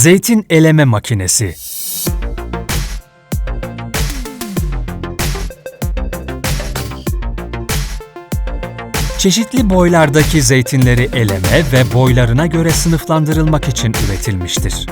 Zeytin eleme makinesi. Çeşitli boylardaki zeytinleri eleme ve boylarına göre sınıflandırılmak için üretilmiştir.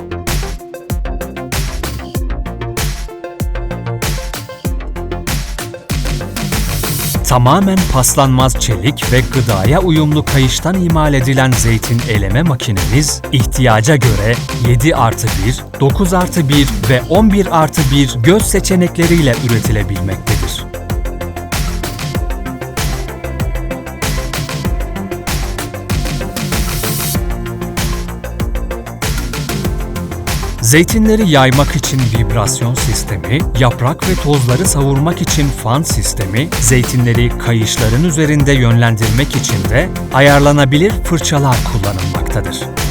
Tamamen paslanmaz çelik ve gıdaya uyumlu kayıştan imal edilen zeytin eleme makinemiz ihtiyaca göre 7 artı 1, 9 artı 1 ve 11 artı 1 göz seçenekleriyle üretilebilmektedir. Zeytinleri yaymak için vibrasyon sistemi, yaprak ve tozları savurmak için fan sistemi, zeytinleri kayışların üzerinde yönlendirmek için de ayarlanabilir fırçalar kullanılmaktadır.